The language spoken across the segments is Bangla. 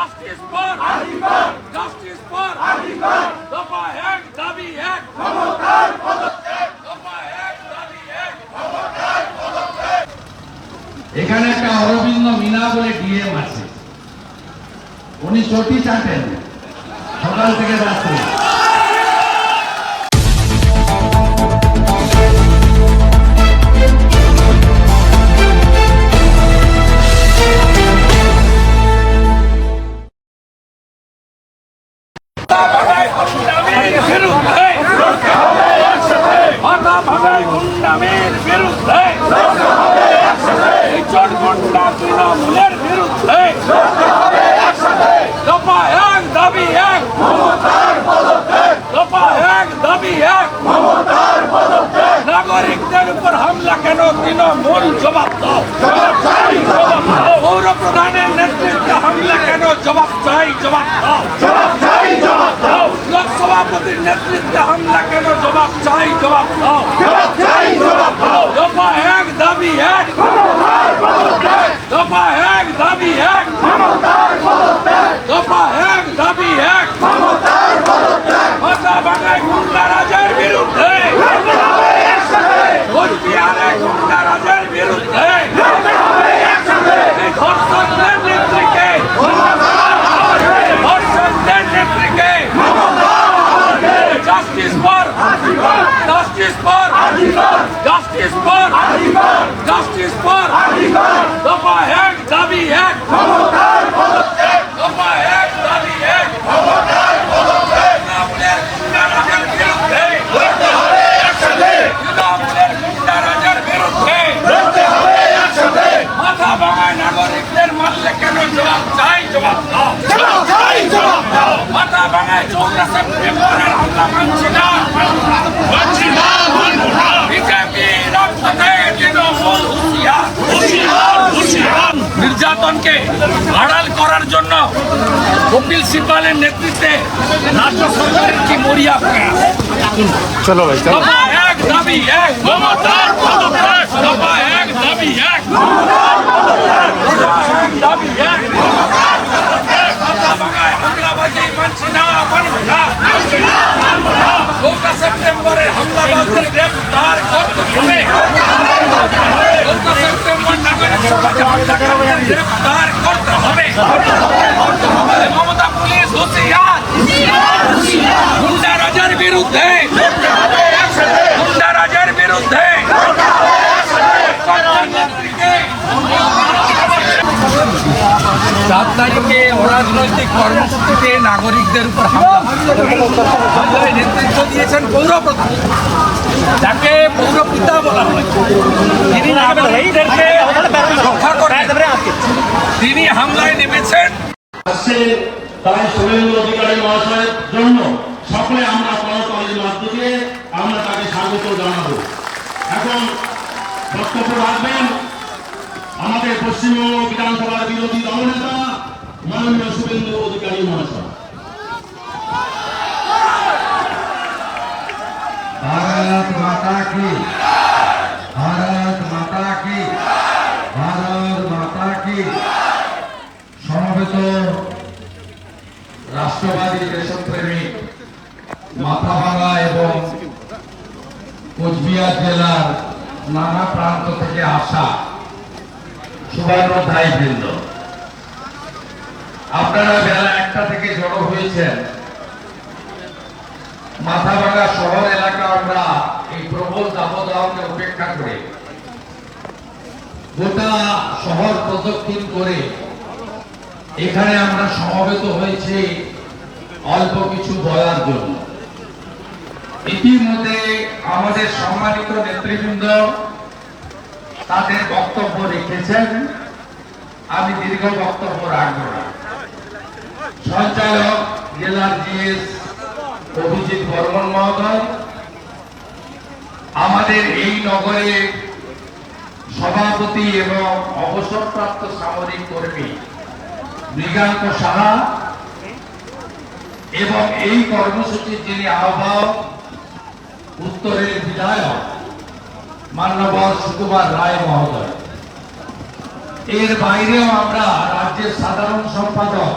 জাস্টিস ফর জাস্টিস ফর দফা এক দাবি এক দফা এক দাবি এক এখানে একটা অরবিন্দ মিনা বলে ডিএম আছে। উনি চটি চাটেন। সকাল থেকে রাত্রে। গুন্ডামির বিরুদ্ধে চট গুন্ডা তৃণমূলের বিরুদ্ধে দফা এক দাবি এক দফা এক দাবি এক নাগরিকদের উপর হামলা কেন তৃণমূল জবাব দাও। পৌর প্রধানের নেতৃত্বে হামলা কেন? জবাব চাই, জবাব দাও। লোকসভাপতির নেতৃত্বে হামলা কেন? জবাব চাই জবাব দাও। দফা এক দাবি এক। দফা এক দাবি এক। দফা এক দাবি এক। মাথা ভাঙায় গুন্ডারাজের বিরুদ্ধে কোচবিহারে গুন্ডারাজের বিরুদ্ধে এই ধর্ষকদের নেত্রীকে ধর্ষকদের নেত্রীকে justice for justice for justice for justice for দফা এক দাবি এক দফা এক দাবি এক তৃণমূলের গুন্ডারাজের বিরুদ্ধে তৃণমূলের গুন্ডারাজের বিরুদ্ধে মাথা ভাঙায় নাগরিকদের মারলে কেন জবাব চাই জবাব দাও মাথা ভাঙায় চৌদ্দ সেপ্টেম্বরের হামলা মানছি না মানছি না বিজেপি রক্ততে তৃণমূল হুঁশিয়ার নির্যাতনকে আড়াল করার জন্য কপিল সিব্বালের নেতৃত্বে রাজ্য সরকারের কি মরিয়া প্রয়াস চলো ভাই চলো। এক দাবি এক মমতার পদত্যাগ এক দাবি এক দফা এক দাবি এক মাথা ভাঙায় হামলাবাজি মানছি না মানব না চৌঠা সেপ্টেম্বরের হামলাবাজদের গ্রেফতার করতে হবে চৌঠা সেপ্টেম্বর নাগরিক সমাজে হামলাকারীদের গ্রেফতার করতে হবে মমতা পুলিশ হুঁশিয়ার গুন্ডারাজের বিরুদ্ধে গুন্ডারাজের বিরুদ্ধে সাত তারিখে অরাজনৈতিক কর্মসূচিতে নাগরিকদের উপর নেতৃত্ব দিয়েছেন পৌরপ্রধান যাকে পৌরপিতা বলা হয়। তিনি রক্ষা তিনি হামলায় নেমেছেন। তাই অধিকারী মহাশয়ের জন্য সকলে আমরা মাধ্যমে আমরা তাকে স্বাগত এখন বক্তব্য রাখবেন আমাদের পশ্চিমবঙ্গ বিধানসভার বিরোধী দলনেতা মাননীয় শুভেন্দু অধিকারী মহাশয় ভারত মাতা কি ভারত মাতা কি ভারত মাতা কি সমবেত রাষ্ট্রবাদী দেশপ্রেমিক মাথাভাঙা এবং কোচবিহার জেলার নানা প্রান্ত থেকে আসা সুবর্ণ দায়ী বৃন্দ আপনারা বেলা একটা থেকে জড়ো হয়েছেন। মাথাভাঙা শহর এলাকা আমরা এই প্রবল দাবদাহকে উপেক্ষা করে। গোটা শহর প্রদক্ষিণ করে এখানে আমরা সমবেত হয়েছি অল্প কিছু বলার জন্য। ইতিমধ্যে আমাদের সম্মানিত নেতৃবৃন্দ তাদের বক্তব্য রেখেছেন। আমি দীর্ঘ বক্তব্য রাখব না। সঞ্চালক জেলার জিএস অভিজিৎ বর্মন মহোদয়। আমাদের এই নগরে সভাপতি এবং অবসরপ্রাপ্ত সামরিক কর্মী মৃগাঙ্ক সাহা এবং এই কর্মসূচির যিনি আহ্বায়ক, উত্তরের বিধায়ক মান্যবর সুকুমার রায় মহোদয়। এর বাইরেও আমরা রাজ্যের সাধারণ সম্পাদক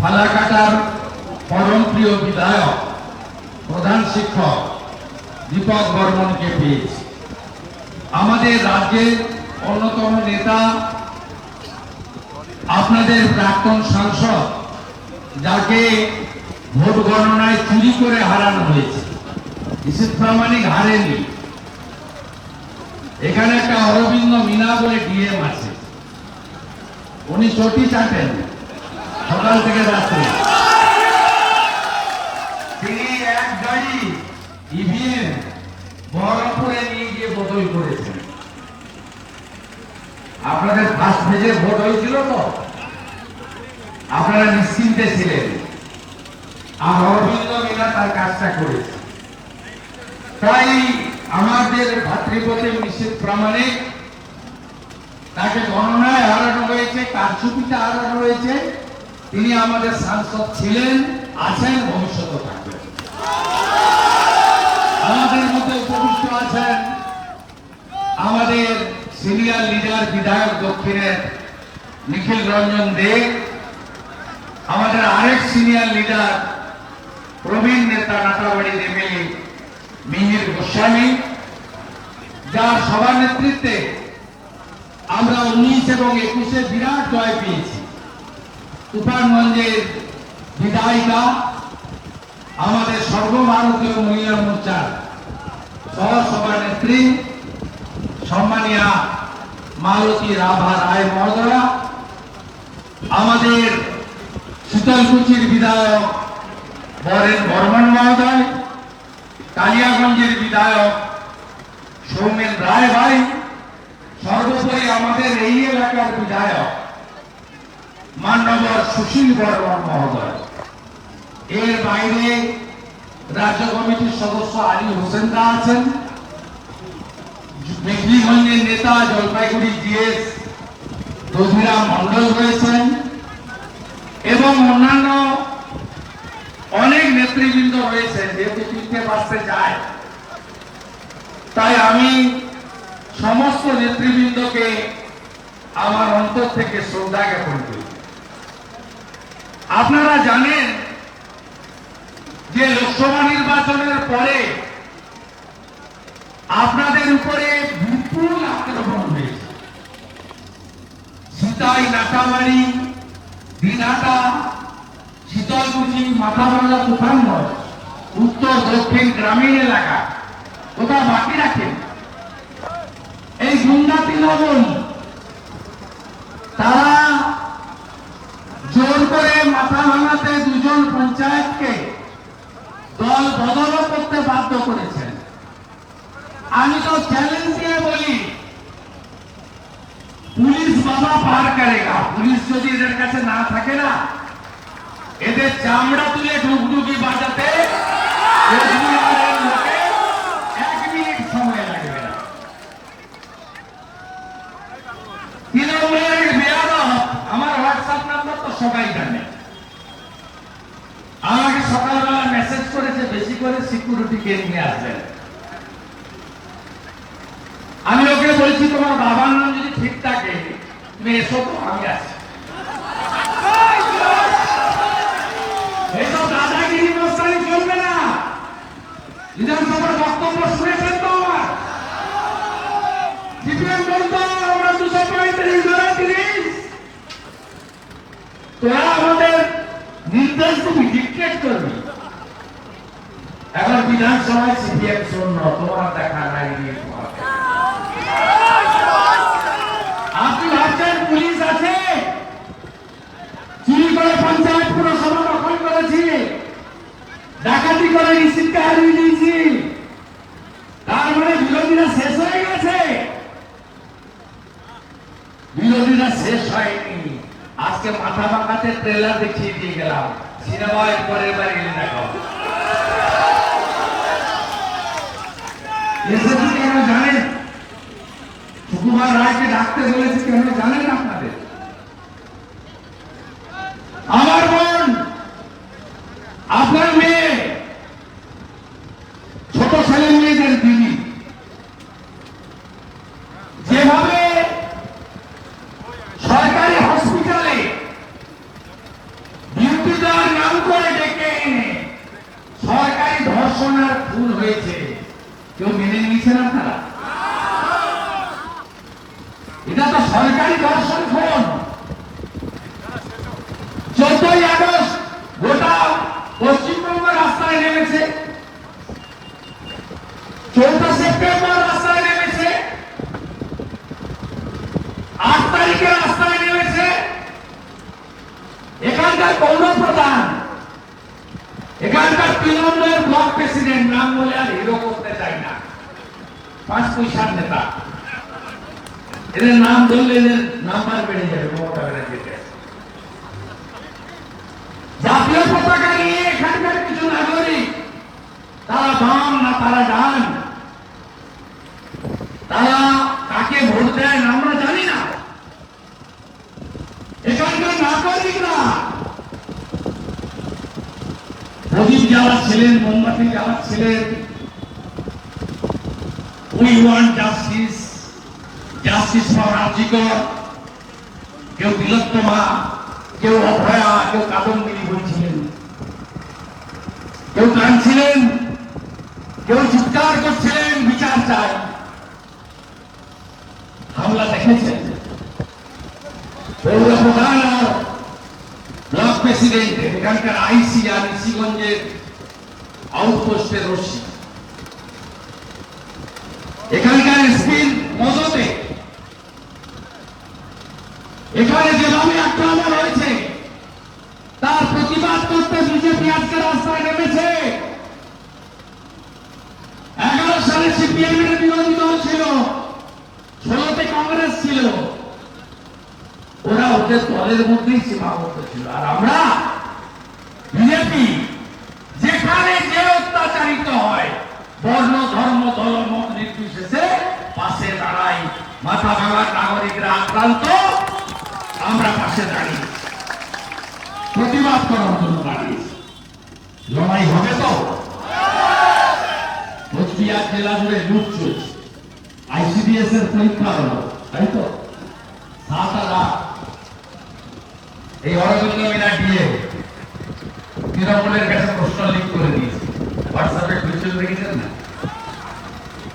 ফালাকাটার পরম প্রিয় বিধায়ক, প্রধান শিক্ষক দীপক বর্মনকে পেয়েছি আমাদের রাজ্যের অন্যতম নেতা, আপনাদের প্রাক্তন সাংসদ, যাকে ভোট গণনায় চুরি করে হারানো হয়েছে। নিশ্চিত প্রামাণিক হারেনি। এখানে একটা অরবিন্দ মিনা বলে ডিএম আছে। উনি চটি চাটেন সকাল থেকে রাত্রে। তিনি এক গাড়ি ইভিএম বহরমপুরে নিয়ে গিয়ে বদল করেছেন। আপনাদের ফার্স্ট ফেজের ভোট হয়েছিল তো? আপনারা নিশ্চিন্তে ছিলেন। আর অরবিন্দ মিনা তার কাজটা করেছে। তাই আমাদের ভাতৃপ্রতিম নিশ্চিত প্রামাণিক, তাকে গণনায় হারানো হয়েছে, কারচুপিতে হারানো হয়েছে। তিনি আমাদের সাংসদ ছিলেন, আছেন ভবিষ্যতে থাকবেন। আমাদের মধ্যে উপবিষ্ট আছেন আমাদের সিনিয়র লিডার, বিধায়ক দক্ষিণের নিখিল রঞ্জন দে, আমাদের আরেক সিনিয়র লিডার প্রবীণ নেতা নাটাবাড়ির এমএলএ মিহির গোস্বামী, যার সবার নেতৃত্বে আমরা উনিশ এবং একুশে বিরাট জয় পেয়েছি। তুফানগঞ্জের বিধায়িকা, আমাদের সর্বভারতীয় মহিলা মোর্চার সহ সভানেত্রী সম্মানিয়া মালতী রাভা রায় মহোদয়া, আমাদের শীতলকুচির বিধায়ক বরেন বর্মন মহোদয়, কালিয়াগঞ্জের বিধায়ক সৌমেন রায় ভাই, সর্বোপরি আমাদের এই এলাকার বিধায়ক মান্যবর সুশীল বর্মন মহোদয়। এর বাইরে রাজ্য কমিটির সদস্য আলী হোসেন দা আছেন। মেঘলিগঞ্জের নেতা জলপাইগুড়ি জিএস দধিরাম মন্ডল রয়েছেন এবং অন্যান্য অনেক নেতৃবৃন্দ রয়েছেন, যেহেতু তিনটে বাঁচতে যায়। তাই আমি সমস্ত নেতৃবৃন্দকে আমার অন্তর থেকে শ্রদ্ধা জ্ঞাপন করি। আপনারা জানেন যে লোকসভা নির্বাচনের পরে আপনাদের উপরে বিপুল আক্রমণ হয়েছে। সীতাই নাটাবাড়ি দিনহাটা শীতলকুচি, মাথাভাঙ্গা তুফানগঞ্জ উত্তর, দক্ষিণ গ্রামীণ এলাকা, কোথাও বাকি রাখেন। এই গুন্ডা তৃণমূল তারা জোর করে মাথা ভাঙাতে দুজন পঞ্চায়েতকে দল বদল করতে বাধ্য করেছেন। আমি তো চ্যালেঞ্জ দিয়ে বলি, পুলিশ বাবা পার করেগা। পুলিশ যদি এদের কাছে না থাকে না, এদের চামড়া তুলে ঢুকঢুকি বাজাতে কোচবিহারের লোকের এক মিনিট সময় লাগবে না তৃণমূলের বেয়াদব আমার হোয়াটসঅ্যাপ নাম্বার তো সবাই জানে আমাকে সকালবেলা মেসেজ করেছে বেশি করে কে নিয়ে আসবেন। আমি ওকে বলছি, তোমার বাবার নাম যদি ঠিক থাকে, তুমি এসো তো আমি আছি এইসব দাদাগিরি মস্তানি চলবে না বিধানসভার বক্তব্য শুনেছেন তো আমার সিপিএম বলতো আমরা দুশো পঁয়ত্রিশ ধরে তিরিশ তোরা আমাদের নির্দেশ দিবি ডিক্টেট করবি এখন বিধানসভায় সিপিএম শূন্য তোমার দেখা নাই আপনি ভাবছেন পুলিশ আছে চুরি করে পঞ্চায়েত পুরসভা দখল করেছি ডাকাতি করে রিসিপ্টকে হারিয়ে দিয়েছি তার মানে বিরোধীরা শেষ হয়ে গেছে। বিরোধীরা শেষ হয়নি আজকে মাথা বাঁকাতে ট্রেলার দেখিয়ে দিয়ে গেলাম। সিনেমায় পরের বার গেলে দেখো। এসেছি কেন জানেন? ডাকতে বলেছি কেন জানেন আপনাদের? আমার বোন আপনার মেয়ে ছোট ছেলে মেয়েদের দিদি যেভাবে সরকারি হসপিটালে ডিউটি করে ডেকে এনে সরকারি ধর্ষণ আর খুন হয়েছে কেউ মেনে নিয়েছেন আপনারা এটা তো সরকারি ধর্ষণ খুন চোদ্দই আগস্ট গোটা পশ্চিমবঙ্গ রাস্তায় নেমেছে চৌঠা সেপ্টেম্বর রাস্তায় নেমেছে আট তারিখে রাস্তায় নেমেছে এখানকার পৌর প্রধান এখানকার তৃণমূলের ব্লক প্রেসিডেন্ট নাম বলে আর হিরো করতে চাই না পাঁচ পয়সার নেতা এদের নাম ধরলে এদের নাম্বার বেড়ে যাবে মমতা ব্যানার্জিতে জাতীয় পতাকা নিয়ে এখানকার কিছু নাগরিক, তারা বাম না তারা ডান? তারা কাকে ভোট দেন আমরা জানি না। এখানকার নাগরিকরা প্রদীপ জ্বালাচ্ছিলেন মোমবাতি জ্বালাচ্ছিলেন we want justice justice for রাজিকর কেউ তিলোত্তমা কেউ অভয়া, কেউ কাদম্বিনী বলছিলেন কেউ কাঁদছিলেন, কেউ চিৎকার করছিলেন, বিচার চাই হামলা দেখেছেন। পৌর প্রধান, ব্লক প্রেসিডেন্ট, এখানকার আইসি আর ঋষিগঞ্জের আউটপোস্টের রশি এখানকার এসপির মদতে এখানে যেভাবে আক্রমণ হয়েছে তার প্রতিবাদ করতে বিজেপি আজকে রাস্তায় নেমেছে এগারো সালে সিপিএম এর বিরোধী দল ছিল ষোলোতে কংগ্রেস ছিল। ওরা ওদের দলের মধ্যেই সীমাবদ্ধ ছিল। আর আমরা বিজেপি, যেখানে যে অত্যাচারিত হয়, বর্ণ, ধর্ম, দল, মত নির্বিশেষে পাশে দাঁড়াই, মাথা ভাঙার নাগরিকরা আক্রান্ত, আমরা পাশে দাঁড়িয়ে। প্রতিবাদ করার জন্য দাঁড়িয়ে। লড়াই হবে তো? কোচবিহার জেলা জুড়ে লুট আইসিডিএস এর পরীক্ষা হলো, তাই তো? সাত লাখ এই অরবিন্দ মিনা দিয়ে তৃণমূলের কাছে প্রশ্ন লিক করে দিয়েছে। হোয়াটসঅ্যাপে খুঁজছিল দেখেছেন না?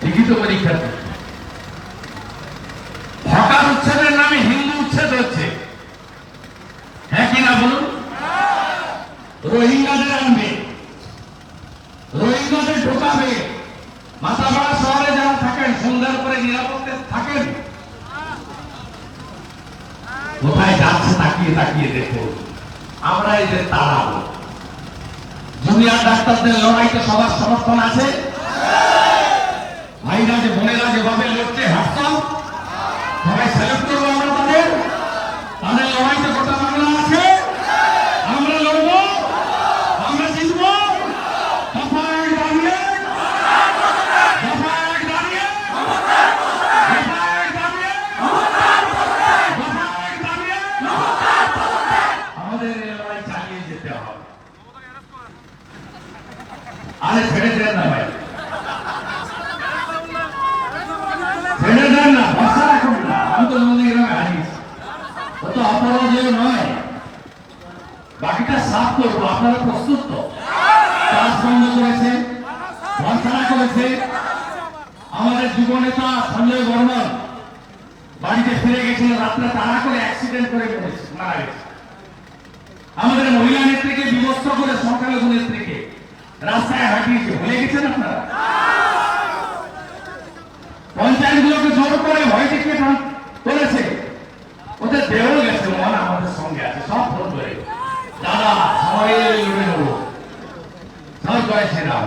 লিখিত উচ্ছেদের নামে হিন্দু উচ্ছেদ হচ্ছে। হ্যাঁ কি না বলুন? রোহিঙ্গাদের কোথায় যাচ্ছে তাকিয়ে তাকিয়ে দেখো। আমরা এদের তাড়াবো জুনিয়র ডাক্তারদের লড়াইতে সবার সমর্থন আছে? ভাইরা যে বোনেরা যেভাবে লড়ছে হাসতাম সবাই সেলেক্ট করব আমরা তাদের তাদের লড়াইতে গোটা বাংলা আছে আমরা লড়বো আমরা জিতবো দফা এক দাঁড়িয়ে দফা এক দাঁড়িয়ে দফা এক দাঁড়িয়ে দফা এক দাঁড়িয়ে আমাদের এই লড়াই চালিয়ে যেতে হবে আরে ছেড়ে দেন না ভাই। ছেড়ে দেন না রাখুন না। আমি তো নন্দী গ্রামে হারিয়েছি। ও তো নয়। বাকিটা সাফ করব, আপনারা প্রস্তুত তো। কাজ বন্ধ করেছে করেছে। আমাদের যুব নেতা সঞ্জয় বর্মন বাড়িতে ফিরে গেছিল, রাত্রে তাড়া করে অ্যাক্সিডেন্ট করে মারা গেছে আমাদের মহিলা নেত্রীকে বিবস্ত্র করে সংখ্যালঘু নেত্রীকে রাস্তায় হাঁটিয়েছে ভুলে গেছেন আপনারা? পঞ্চায়েতগুলোকে জোর করে ভয় দেখিয়ে করেছে। ওদের দেহও গেছে, মন আমাদের সঙ্গে আছে, সব ফোন করে দাদা, সবাই লড়ে নেব। সব জয় শ্রীরাম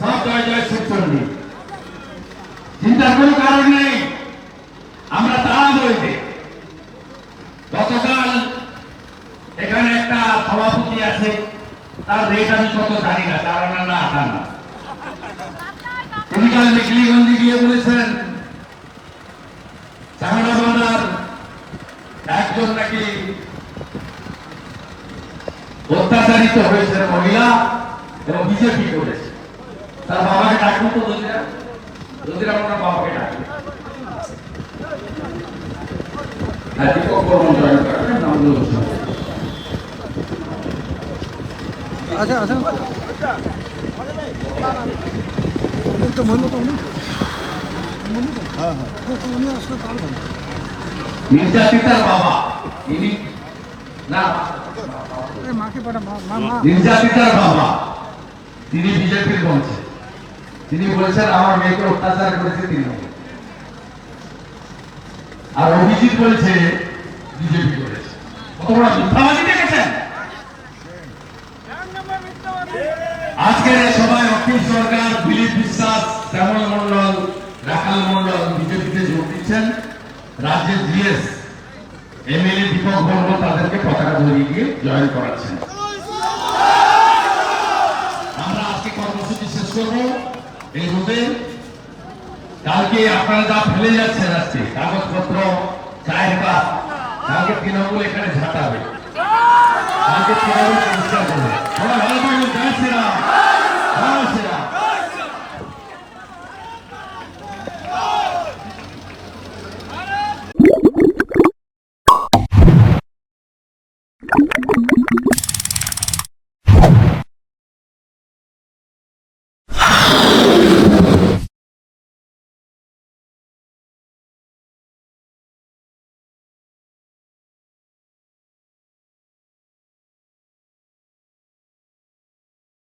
সব জয় জয় চিন্তার কোনো কারণ নেই। আমরা দাঁড়াবো এতে গতকাল এখানে একটা সভাপতি আছে। তার রেট আমি কত জানি না চার আনা না আনা তিনি কাল মেকলিগঞ্জে গিয়ে বলেছেন একজন নাকি অত্যাচারিত হয়েছে মহিলা এবং বিজেপি করেছে। তার বাবাকে ডাকবো তো বাবাকে ডাকবে। বর্মন জয়েন আচ্ছা আচ্ছা। তো মনে তো উনি। হ্যাঁ হ্যাঁ। তো উনি আসলে ভালো নির্যাতিতার বাবা ইনি না। মাকে পাঠা মা মা মা। নির্যাতিতার বাবা তিনি বিজেপির মঞ্চে তিনি বলেছেন আমার মেয়েকে অত্যাচার করেছে তৃণমূল আর অভিজিৎ বলেছে বিজেপি করেছে। কত বড় মিথ্যাবাদী আজকের এই সভায় অখিল সরকার, দিলীপ বিশ্বাস, শ্যামল মন্ডল রাখাল মন্ডল বিজেপিতে যোগ দিচ্ছেন। রাজ্যের জিএস, এমএলএ দীপক বর্ম তাদেরকে পতাকা ধরিয়ে দিয়ে জয়েন করাচ্ছেন। আমরা আজকে কর্মসূচি শেষ করব। এই রোদে কালকে আপনারা যা ফেলে যাচ্ছেন আজকে, কাগজপত্র, চায়ের কাপ, কালকে তৃণমূল এখানে ঝাঁটাবে। কালকে তৃণমূল পরিষ্কার করবে। সবাই ভালো থাকবেন জয়